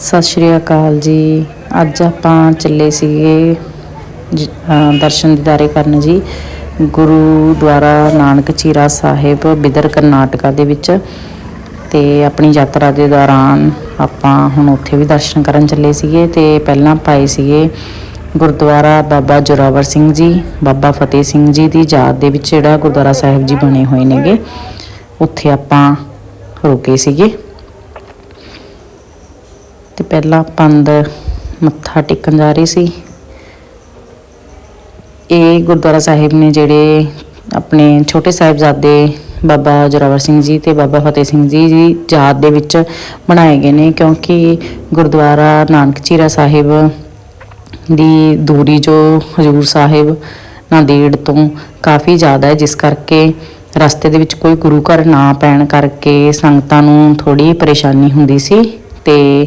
ਸਤਿ ਸ਼੍ਰੀ ਅਕਾਲ ਜੀ। ਅੱਜ ਆਪਾਂ ਚੱਲੇ ਸੀਗੇ ਜ- ਅਹ ਦਰਸ਼ਨ ਦਿਦਾਰੇ ਕਰਨ ਜੀ। ਗੁਰੂਦੁਆਰਾ ਨਾਨਕ ਚੀਰਾ ਸਾਹਿਬ, ਬਿਦਰ ਕਰਨਾਟਕਾ ਦੇ ਵਿੱਚ। ਤੇ ਆਪਣੀ ਯਾਤਰਾ ਦੇ ਦੌਰਾਨ ਆਪਾਂ ਹੁਣ ਉੱਥੇ ਵੀ ਦਰਸ਼ਨ ਕਰਨ ਚੱਲੇ ਸੀਗੇ ਤੇ ਪਹਿਲਾਂ ਪਾਏ ਸੀਗੇ ਗੁਰਦੁਆਰਾ ਬਾਬਾ ਜੋਰਾਵਰ ਸਿੰਘ ਜੀ, ਬਾਬਾ ਫਤਿਹ ਸਿੰਘ ਜੀ ਦੀ ਯਾਦ ਦੇ ਵਿੱਚ ਜਿਹੜਾ ਗੁਰਦੁਆਰਾ ਸਾਹਿਬ ਜੀ ਬਣੇ ਹੋਏ ਨੇਗੇ। ਉੱਥੇ ਆਪਾਂ ਰੁਕੇ ਸੀਗੇ। ਤੇ ਪਹਿਲਾਂ ਆਪਾਂ ਅੰਦਰ ਮੱਥਾ ਟੇਕਣ ਜਾ ਰਹੇ ਸੀ। ਇਹ ਗੁਰਦੁਆਰਾ ਸਾਹਿਬ ਨੇ ਜਿਹੜੇ ਆਪਣੇ ਛੋਟੇ ਸਾਹਿਬਜ਼ਾਦੇ ਬਾਬਾ ਜੋਰਾਵਰ ਸਿੰਘ ਜੀ ਤੇ ਬਾਬਾ ਫਤਿਹ ਸਿੰਘ ਜੀ ਦੀ ਯਾਦ ਦੇ ਵਿੱਚ ਬਣਾਏ ਗਏ ਨੇ, ਕਿਉਂਕਿ ਗੁਰਦੁਆਰਾ ਨਾਨਕ ਚੀਰਾ ਸਾਹਿਬ ਦੀ ਦੂਰੀ ਜੋ ਹਜੂਰ ਸਾਹਿਬ ਨਾਂਦੇੜ ਤੋਂ ਕਾਫੀ ਜ਼ਿਆਦਾ ਹੈ, ਜਿਸ ਕਰਕੇ ਰਸਤੇ ਦੇ ਵਿੱਚ ਕੋਈ ਗੁਰੂ ਘਰ ਨਾ ਪੈਣ ਕਰਕੇ ਸੰਗਤਾਂ ਨੂੰ ਥੋੜੀ ਪਰੇਸ਼ਾਨੀ ਹੁੰਦੀ ਸੀ ਤੇ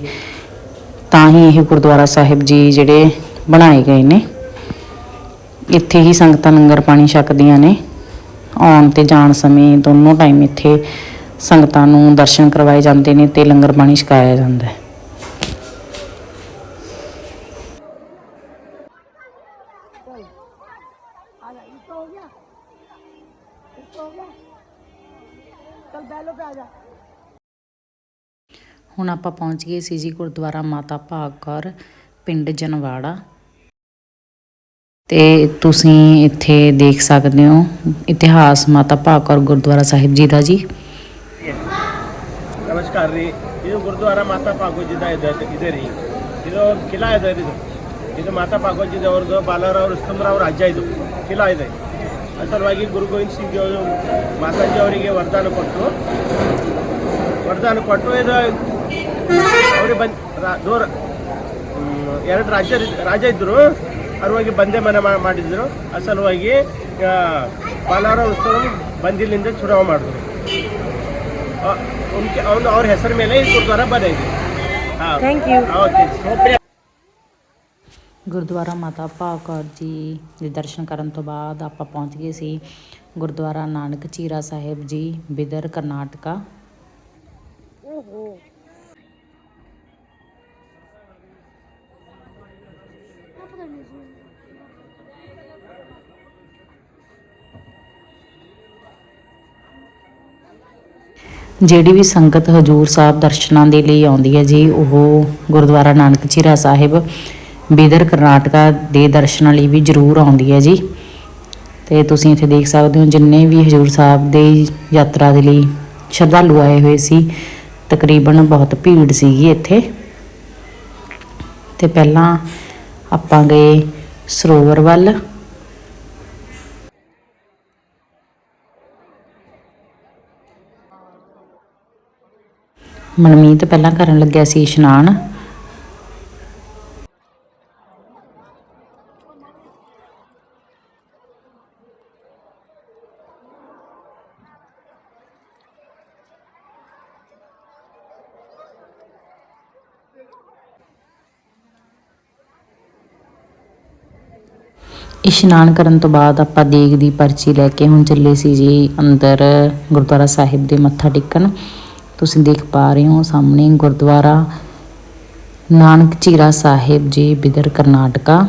ਤਾਂ ਹੀ ਇਹ ਗੁਰਦੁਆਰਾ ਸਾਹਿਬ ਜੀ ਜਿਹੜੇ ਬਣਾਏ ਗਏ ਨੇ। ਇੱਥੇ ਹੀ ਸੰਗਤਾਂ ਲੰਗਰ ਪਾਣੀ ਛਕਦੀਆਂ ਨੇ। ਆਉਣ ਤੇ ਜਾਣ ਸਮੇਂ ਦੋਨੋਂ ਟਾਈਮ ਇੱਥੇ ਸੰਗਤਾਂ ਨੂੰ ਦਰਸ਼ਨ ਕਰਵਾਏ ਜਾਂਦੇ ਨੇ ਤੇ ਲੰਗਰ ਪਾਣੀ ਛਕਾਇਆ ਜਾਂਦਾ ਹੈ। ਹੁਣ ਆਪਾਂ ਪਹੁੰਚ ਗਏ ਸੀ ਜੀ ਗੁਰਦੁਆਰਾ ਮਾਤਾ ਭਾਗ ਕੌਰ ਪਿੰਡ ਜਨਵਾੜਾ ਤੇ ਤੁਸੀਂ ਇੱਥੇ ਦੇਖ ਸਕਦੇ ਹੋ ਇਤਿਹਾਸ ਮਾਤਾ ਭਾਗ ਕੌਰ ਗੁਰਦੁਆਰਾ ਸਾਹਿਬ ਜੀ ਦਾ ਜੀ ನಮಸ್ಕಾರ ರೀ ಇದು ಗುರುದ್ವಾರ ಮಾತಾ ಪಾಗೋಜಿದ ಇದೆ ಇದೆ ರೀ ಇದು ಕಿಲಾ ಇದೆ ರೀ ಇದು ಇದು ಮಾತಾ ಪಾಗೋಜಿದ ಅವ್ರದ್ದು ಬಾಲರಾವ್ ಸ್ತಂಭರಾವ್ ರಾಜ್ಯ ಇದು ಕಿಲಾ ಇದೆ ಅದ್ರ ಸಲುವಾಗಿ ಗುರು ಗೋವಿಂದ್ ಸಿಂಗ್ ಅವರು ಮಾತಾಜಿ ಅವರಿಗೆ ವರದಾನ ಕೊಟ್ಟರು ವರದಾನ ಕೊಟ್ಟು ಇದು ಅವ್ರಿಗೆ ಬಂದ್ ರಾ- ದೂರ ಹ್ಮ್, ಎರಡು ರಾಜ್ಯ ರಾಜ ಇದ್ದರು ಅದ್ರವಾಗಿ ಬಂದೆ ಮನೆ ಮಾ- ಮಾಡಿದ್ರು ಆ ಸಲುವಾಗಿ ಆ, ಬಾಲರಾವ್ ಉತ್ಸವ ಬಂದಿಲ್ಲಿಂದ ಚುನಾವ ಮಾಡಿದ್ರು ಅ- ಉನ್ಕೆ ಅವ್ನು ಅವ್ರ ಹೆಸರ ಮೇಲೆ ಈ ಗುರುದ್ವಾರ ಬಂದೈತಿ ಥ್ಯಾಂಕ್ ಯು ಓಕೆ ਗੁਰਦੁਆਰਾ ਮਾਤਾ ਭਾਗ ਕੌਰ ਜੀ ਦੇ ਦਰਸ਼ਨ ਕਰਨ ਤੋਂ ਬਾਅਦ ਆਪਾਂ ਪਹੁੰਚ ਗਏ ਸੀ ਗੁਰਦੁਆਰਾ ਨਾਨਕ ਚੀਰਾ ਸਾਹਿਬ ਜੀ ਬਿਦਰ ਕਰਨਾਟਕਾ ਜਿਹੜੀ ਵੀ ਸੰਗਤ ਹਜੂਰ ਸਾਹਿਬ ਦਰਸ਼ਨਾਂ ਦੇ ਲਈ ਆਉਂਦੀ ਹੈ ਜੀ, ਉਹ ਗੁਰਦੁਆਰਾ ਨਾਨਕ ਚੀਰਾ ਸਾਹਿਬ, ਬੀਦਰ ਕਰਨਾਟਕਾ ਦੇ ਦਰਸ਼ਨਾਂ ਲਈ ਵੀ ਜ਼ਰੂਰ ਆਉਂਦੀ ਹੈ ਜੀ। ਤੇ ਤੁਸੀਂ ਇੱਥੇ ਦੇਖ ਸਕਦੇ ਹੋ ਜਿੰਨੇ ਵੀ ਹਜੂਰ ਸਾਹਿਬ ਦੇ ਯਾਤਰਾ ਦੇ ਲਈ ਸ਼ਰਧਾਲੂ ਆਏ ਹੋਏ ਸੀ, ਤਕਰੀਬਨ ਬਹੁਤ ਭੀੜ ਸੀਗੀ ਇੱਥੇ। ਤੇ ਪਹਿਲਾਂ ਆਪਾਂ ਗਏ ਸਰੋਵਰ ਵੱਲ। ਮਨਮੀਤ ਪਹਿਲਾਂ ਕਰਨ ਲੱਗਿਆ ਸੀ ਇਸ਼ਨਾਨ। ਇਸ਼ਨਾਨ ਕਰਨ ਤੋਂ ਬਾਅਦ ਆਪਾਂ ਦੇਗ ਦੀ ਪਰਚੀ ਲੈ ਕੇ ਹੁਣ ਚੱਲੇ ਸੀ ਜੀ ਅੰਦਰ ਗੁਰਦੁਆਰਾ ਸਾਹਿਬ ਦੇ ਮੱਥਾ ਟੇਕਣ। ਤੁਸੀਂ ਦੇਖ ਪਾ ਰਹੇ ਹੋ ਸਾਹਮਣੇ ਗੁਰਦੁਆਰਾ ਨਾਨਕ ਚੀਰਾ ਸਾਹਿਬ ਜੀ ਬਿਦਰ ਕਰਨਾਟਕਾ।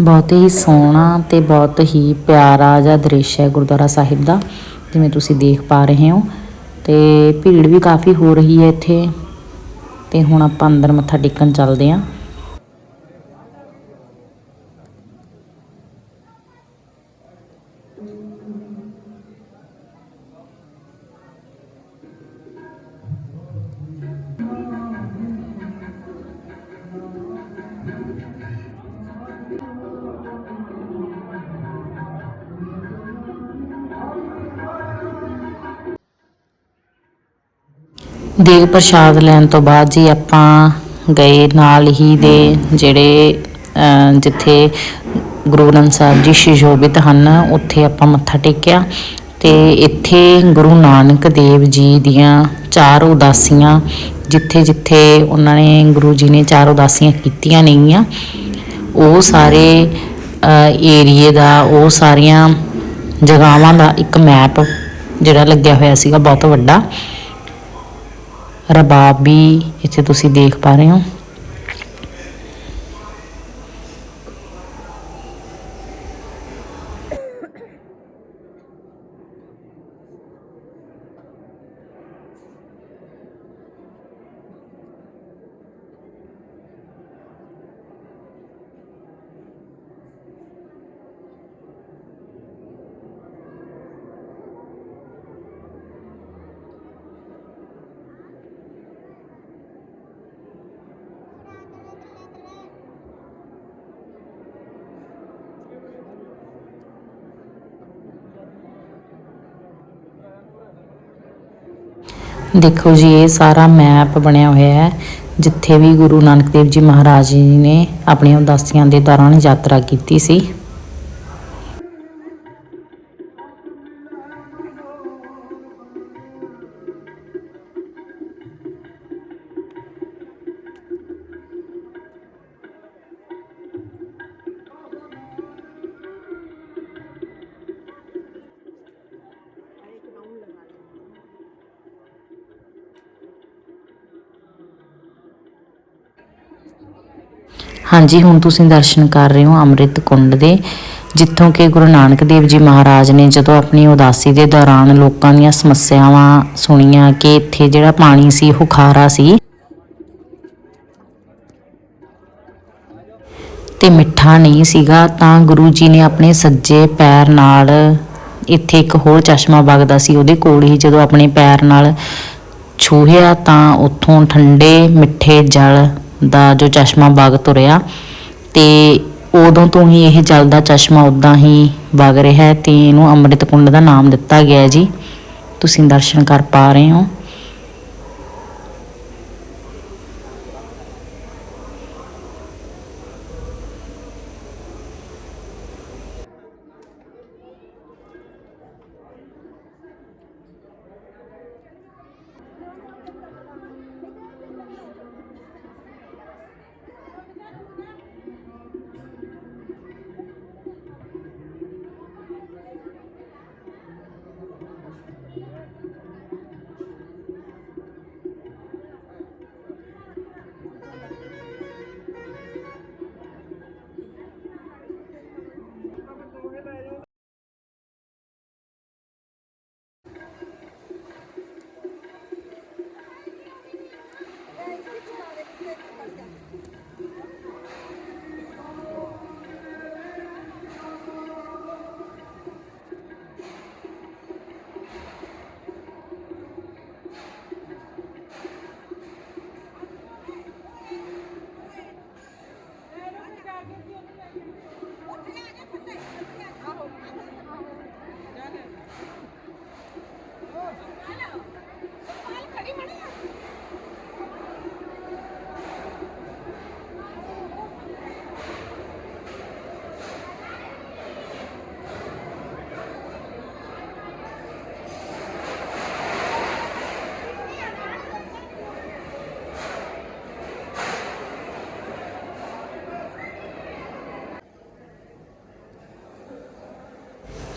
ਬਹੁਤ ਹੀ ਸੋਹਣਾ ਤੇ ਬਹੁਤ ਹੀ ਪਿਆਰਾ ਜਿਹਾ ਦ੍ਰਿਸ਼ ਹੈ ਗੁਰਦੁਆਰਾ ਸਾਹਿਬ ਦਾ, ਜਿਵੇਂ ਤੁਸੀਂ ਦੇਖ ਪਾ ਰਹੇ ਹੋ। ਤੇ ਭੀੜ ਵੀ ਕਾਫੀ ਹੋ ਰਹੀ ਹੈ ਇੱਥੇ। ਤੇ ਹੁਣ ਆਪਾਂ ਅੰਦਰ ਮੱਥਾ ਟੇਕਣ ਚੱਲਦੇ ਹਾਂ। ਦੇਗ ਪ੍ਰਸ਼ਾਦ ਲੈਣ ਤੋਂ ਬਾਅਦ ਜੀ ਆਪਾਂ ਗਏ ਨਾਲ ਹੀ ਦੇ ਜਿਹੜੇ ਜਿੱਥੇ ਗੁਰੂ ਗ੍ਰੰਥ ਸਾਹਿਬ ਜੀ ਸ਼ਿਸ਼ੋਭਿਤ ਹਨ, ਉੱਥੇ ਆਪਾਂ ਮੱਥਾ ਟੇਕਿਆ ਤੇ ਇੱਥੇ ਗੁਰੂ ਨਾਨਕ ਦੇਵ ਜੀ ਦੀਆਂ ਚਾਰ ਉਦਾਸੀਆਂ, ਜਿੱਥੇ ਜਿੱਥੇ ਉਹਨਾਂ ਨੇ ਗੁਰੂ ਜੀ ਨੇ ਚਾਰ ਉਦਾਸੀਆਂ ਕੀਤੀਆਂ ਨੇਗੀਆਂ, ਉਹ ਸਾਰੇ ਏਰੀਏ ਦਾ, ਉਹ ਸਾਰੀਆਂ ਜਗ੍ਹਾਵਾਂ ਦਾ ਇੱਕ ਮੈਪ ਜਿਹੜਾ ਲੱਗਿਆ ਹੋਇਆ ਸੀਗਾ, ਬਹੁਤ ਵੱਡਾ। ਰਬਾਬ ਵੀ ਇੱਥੇ ਤੁਸੀਂ ਦੇਖ ਪਾ ਰਹੇ ਹੋ। ਦੇਖੋ ਜੀ, ਇਹ ਸਾਰਾ ਮੈਪ ਬਣਿਆ ਹੋਇਆ ਹੈ, ਜਿੱਥੇ ਵੀ ਗੁਰੂ ਨਾਨਕ ਦੇਵ ਜੀ ਮਹਾਰਾਜ ਜੀ ਨੇ ਆਪਣੀਆਂ ਉਦਾਸੀਆਂ ਦੇ ਦੌਰਾਨ ਯਾਤਰਾ ਕੀਤੀ ਸੀ। ਹਾਂਜੀ, ਹੁਣ ਤੁਸੀਂ ਦਰਸ਼ਨ ਕਰ ਰਹੇ ਹੋ ਅੰਮ੍ਰਿਤ ਕੁੰਡ ਦੇ, ਜਿੱਥੋਂ ਕਿ ਗੁਰੂ ਨਾਨਕ ਦੇਵ ਜੀ ਮਹਾਰਾਜ ਨੇ ਜਦੋਂ ਆਪਣੀ ਉਦਾਸੀ ਦੇ ਦੌਰਾਨ ਲੋਕਾਂ ਦੀਆਂ ਸਮੱਸਿਆਵਾਂ ਸੁਣੀਆਂ ਕਿ ਇੱਥੇ ਜਿਹੜਾ ਪਾਣੀ ਸੀ, ਉਹ ਖਾਰਾ ਸੀ, ਤੇ ਮਿੱਠਾ ਨਹੀਂ ਸੀਗਾ, ਤਾਂ ਗੁਰੂ ਜੀ ਨੇ ਆਪਣੇ ਸੱਜੇ ਪੈਰ ਨਾਲ ਇੱਥੇ ਇੱਕ ਹੋਰ ਚਸ਼ਮਾ ਵਗਦਾ ਸੀ, ਉਹਦੇ ਕੋਲ ਹੀ ਜਦੋਂ ਆਪਣੇ ਪੈਰ ਨਾਲ ਛੂਹਿਆ, ਤਾਂ ਉੱਥੋਂ ਠੰਡੇ ਮਿੱਠੇ ਜਲ ਦਾ ਜੋ ਚਸ਼ਮਾ ਬਾਗ ਤੁਰਿਆ, ਤੇ ਉਦੋਂ ਤੋਂ ਹੀ ਇਹ ਜਲ ਚਸ਼ਮਾ ਉਦਾਂ ਹੀ ਵਗ ਰਿਹਾ ਹੈ ਤੇ ਇਹਨੂੰ ਅੰਮ੍ਰਿਤ ਕੁੰਡ ਦਾ ਨਾਮ ਦਿੱਤਾ ਗਿਆ ਜੀ। ਤੁਸੀਂ ਦਰਸ਼ਨ ਕਰ ਪਾ ਰਹੇ ਹੋ।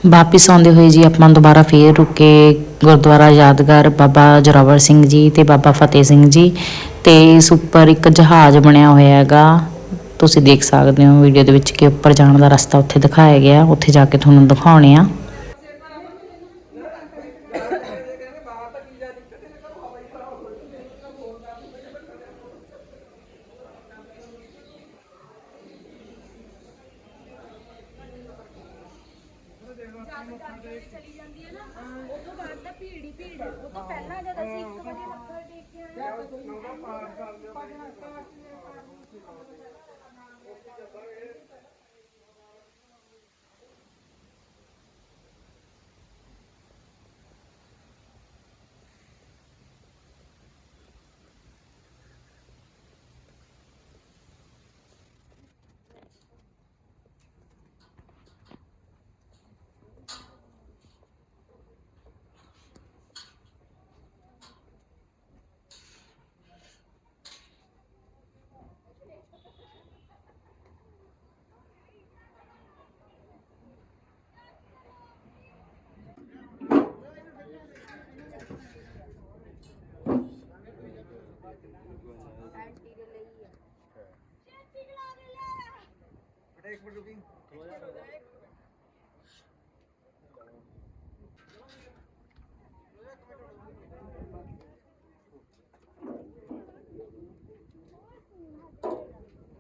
ਵਾਪਿਸ ਆਉਂਦੇ ਹੋਏ ਜੀ ਆਪਾਂ ਦੁਬਾਰਾ ਫੇਰ ਰੁਕੇ ਗੁਰਦੁਆਰਾ ਯਾਦਗਾਰ ਬਾਬਾ ਜੋਰਾਵਰ ਸਿੰਘ ਜੀ ਤੇ ਬਾਬਾ ਫਤਿਹ ਸਿੰਘ ਜੀ ਤੇ ਇਸ ਉੱਪਰ ਇੱਕ ਜਹਾਜ਼ ਬਣਿਆ ਹੋਇਆ ਹੈਗਾ। ਤੁਸੀਂ ਦੇਖ ਸਕਦੇ ਹੋ ਵੀਡੀਓ ਦੇ ਵਿੱਚ ਕਿ ਉੱਪਰ ਜਾਣ ਦਾ ਰਸਤਾ ਉੱਥੇ ਦਿਖਾਇਆ ਗਿਆ। ਉੱਥੇ ਜਾ ਕੇ ਤੁਹਾਨੂੰ ਦਿਖਾਉਣੇ ਆ। ਚਲੀ ਜਾਂਦੀ ਹੈ ਨਾ ਉਹ ਤੋਂ ਬਾਅਦ ਤਾਂ ਭੀੜ ਹੀ ਭੀੜ ਹੈ। ਉਹ ਤੋਂ ਪਹਿਲਾਂ ਜਦ ਅਸੀਂ ਇੱਕ ਵਜੇ ਮੱਥਾ ਟੇਕ ਕੇ ਆਏ ਆਂਟੀ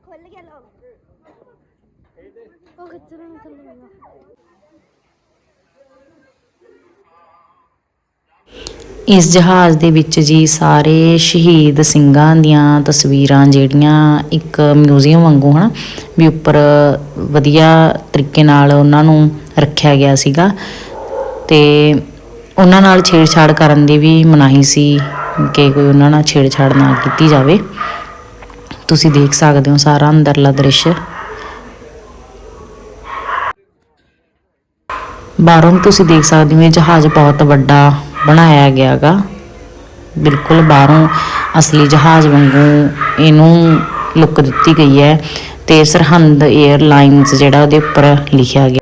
ਖੁੱਲ ਗਿਆ ਲੋ ਉਹ ਕਿੱਥੇ ਨੂੰ ਖੁੱਲ ਗਿਆ ਇਸ ਜਹਾਜ਼ ਦੇ ਵਿੱਚ ਜੀ ਸਾਰੇ ਸ਼ਹੀਦ ਸਿੰਘਾਂ ਦੀਆਂ ਤਸਵੀਰਾਂ ਜਿਹੜੀਆਂ ਇੱਕ ਮਿਊਜ਼ੀਅਮ ਵਾਂਗੂ ਹਨਾ, ਵੀ ਉੱਪਰ ਵਧੀਆ ਤਰੀਕੇ ਨਾਲ ਉਹਨਾਂ ਨੂੰ ਰੱਖਿਆ ਗਿਆ ਸੀਗਾ ਤੇ ਉਹਨਾਂ ਨਾਲ ਛੇੜਛਾੜ ਕਰਨ ਦੀ ਵੀ ਮਨਾਹੀ ਸੀ ਕਿ ਕੋਈ ਉਹਨਾਂ ਨਾਲ ਛੇੜਛਾੜ ਨਾ ਕੀਤੀ ਜਾਵੇ। ਤੁਸੀਂ ਦੇਖ ਸਕਦੇ ਹੋ ਸਾਰਾ ਅੰਦਰਲਾ ਦ੍ਰਿਸ਼। ਬਾਹਰੋਂ ਤੁਸੀਂ ਦੇਖ ਸਕਦੇ ਹੋ ਇਹ ਜਹਾਜ਼ ਬਹੁਤ ਵੱਡਾ ਬਣਾਇਆ ਗਿਆਗਾ। ਬਿਲਕੁਲ ਬਾਹਰੋਂ ਅਸਲੀ ਜਹਾਜ਼ ਵਾਂਗੂ ਇਹਨੂੰ ਲੁੱਕ ਦਿੱਤੀ ਗਈ ਹੈ ਤੇ ਸਰਹੰਦ 에ਅਰਲਾਈਨਸ ਜਿਹੜਾ ਉਹਦੇ ਉੱਪਰ ਲਿਖਿਆ ਗਿਆ।